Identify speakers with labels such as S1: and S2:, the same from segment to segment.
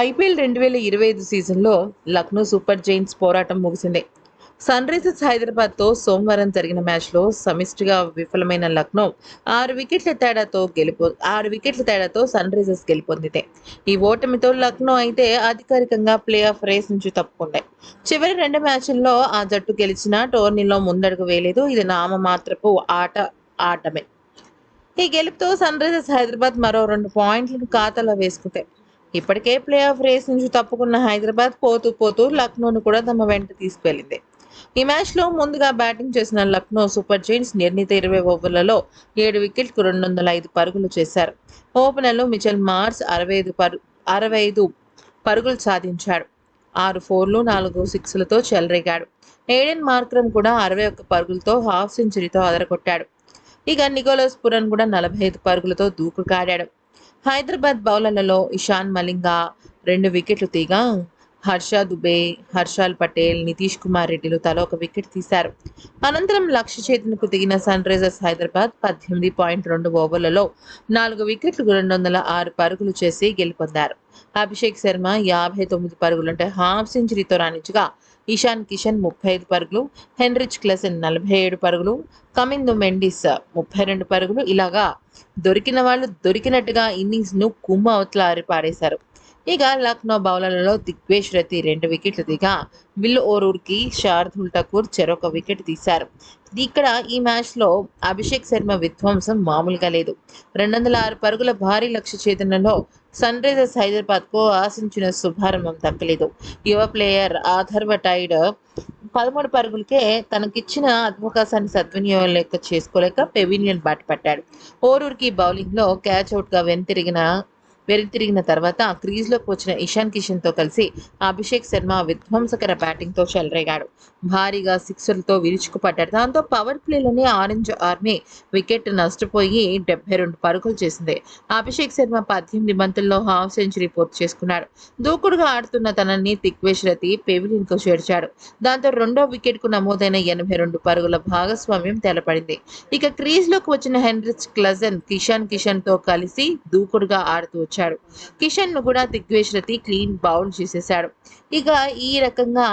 S1: IPL రెండు వేల ఇరవై ఐదు సీజన్లో లక్నో సూపర్ జైంట్స్ పోరాటం ముగిసింది. సన్ రైజర్స్ హైదరాబాద్తో సోమవారం జరిగిన మ్యాచ్లో సమిష్టిగా విఫలమైన లక్నో ఆరు వికెట్ల తేడాతో గెలుపు ఆరు వికెట్ల తేడాతో సన్ రైజర్స్ గెలుపొందితే. ఈ ఓటమితో లక్నో అయితే అధికారికంగా ప్లే ఆఫ్ రేస్ నుంచి తప్పుకుంది చివరి రెండు మ్యాచ్ల్లో ఆ జట్టు గెలిచిన టోర్నీలో ముందడుగు వేయలేదు. ఇది నామమాత్రపు ఆట ఆటమే. ఈ గెలుపుతో సన్ రైజర్స్ హైదరాబాద్ మరో రెండు పాయింట్లను ఖాతాలో వేసుకుంటాయి ఇప్పటికే ప్లే ఆఫ్ రేస్ నుంచి తప్పుకున్న హైదరాబాద్ పోతూ పోతూ లక్నోను కూడా తమ వెంట తీసుకువెళ్ళింది ఈ మ్యాచ్లో ముందుగా బ్యాటింగ్ చేసిన లక్నో సూపర్ జైంట్స్ నిర్ణీత ఇరవై ఓవర్లలో ఏడు వికెట్కు రెండు వందల ఐదు పరుగులు చేశారు. ఓపెనర్లు మిచెల్ మార్స్ అరవై ఐదు పరు అరవై ఐదు పరుగులు సాధించాడు. ఆరు ఫోర్లు నాలుగు సిక్స్లతో చెలరేగాడు. ఏడెన్ మార్క్రమ్ కూడా అరవై ఒక్క పరుగులతో హాఫ్ సెంచరీతో అదరగొట్టాడు. ఇక నికోలస్ పురన్ కూడా నలభై ఐదు పరుగులతో దూకుకాడాడు హైదరాబాద్ బౌలర్లలో ఇషాన్ మలింగా రెండు వికెట్లు తీగా హర్ష దుబే హర్షాల్ పటేల్ నితీష్ కుమార్ రెడ్డిలు తల ఒక వికెట్ తీశారు. అనంతరం లక్ష్య చేతులకు దిగిన సన్ రైజర్స్ హైదరాబాద్ పద్దెనిమిది పాయింట్ రెండు ఓవర్లలో నాలుగు వికెట్లు రెండు వందల ఆరు పరుగులు చేసి గెలుపొందారు. అభిషేక్ శర్మ యాభై తొమ్మిది పరుగులు అంటే హాఫ్ సెంచరీతో రాణించగా ఇషాన్ కిషన్ ముప్పై ఐదు పరుగులు హెన్రిచ్ క్లెసన్ నలభై ఏడు పరుగులు కమిందు మెండిస్ ముప్పై రెండు పరుగులు. ఇలాగా దొరికిన వాళ్ళు దొరికినట్టుగా ఇన్నింగ్స్ను కుమ్మ అవతల ఆరిపారేశారు. ఇక లక్నో బౌలర్లలో దిగ్వేష్ రతి రెండు వికెట్లు దిగా విల్ ఓరూర్కి శార్దుల్ ఠాకూర్ చెరొక వికెట్ తీశారు. ఇక్కడ ఈ మ్యాచ్లో అభిషేక్ శర్మ విధ్వంసం మామూలుగా లేదు. రెండు వందల ఆరు పరుగుల భారీ లక్ష్య ఛేదనలో సన్ రైజర్స్ హైదరాబాద్కు ఆశించిన శుభారంభం దక్కలేదు యువ ప్లేయర్ ఆధర్వ టైడ్ పదమూడు పరుగులకే తనకిచ్చిన అవకాశాన్ని సద్వినియోగం లేక చేసుకోలేక పెవిలియన్ బాట పట్టాడు. బౌలింగ్ బౌలింగ్లో క్యాచ్ అవుట్గా వెనుతిరిగిన వెనుతిరిగిన తర్వాత క్రీజ్లోకి వచ్చిన ఇషాన్ కిషన్తో కలిసి అభిషేక్ శర్మ విధ్వంసకర బ్యాటింగ్తో చెలరేగాడు. భారీగా సిక్సర్లతో విరుచుకుపడ్డాడు. దాంతో పవర్ ప్లేలోనే ఆరెంజ్ ఆర్మీ వికెట్ నష్టపోయి డెబ్బై రెండు పరుగులు చేసింది. అభిషేక్ శర్మ పద్దెనిమిది బంతుల్లో హాఫ్ సెంచరీ పూర్తి చేసుకున్నాడు. దూకుడుగా ఆడుతున్న తనని దిగ్వేష్ రతి పెవిలియన్కు చేర్చాడు. దాంతో రెండో వికెట్కు నమోదైన ఎనభై రెండు పరుగుల భాగస్వామ్యం తెలపడింది. ఇక క్రీజ్లోకి వచ్చిన హెన్రిచ్ క్లజన్ కిషాన్ కిషన్తో కలిసి దూకుడుగా ఆడుతూ వచ్చాడు కిషన్ను కూడా దిగ్వేశ్రతి క్లీన్ బౌల్ చేసేశాడు. ఇక ఈ రకంగా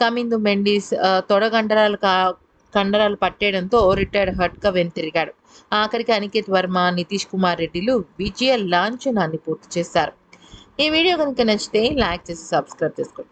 S1: కమిందు మెండిస్ ఆ, తొడ కండరాలు కా కండరాలు పట్టేయడంతో రిటైర్డ్ హట్గా వెనుతిరిగాడు ఆఖరికి అనికేత్ వర్మ నితీష్ కుమార్ రెడ్డిలు విజయ లాంఛనాన్ని పూర్తి చేశారు. ఈ వీడియో కనుక నచ్చితే లైక్ చేసి సబ్స్క్రైబ్ చేసుకోండి.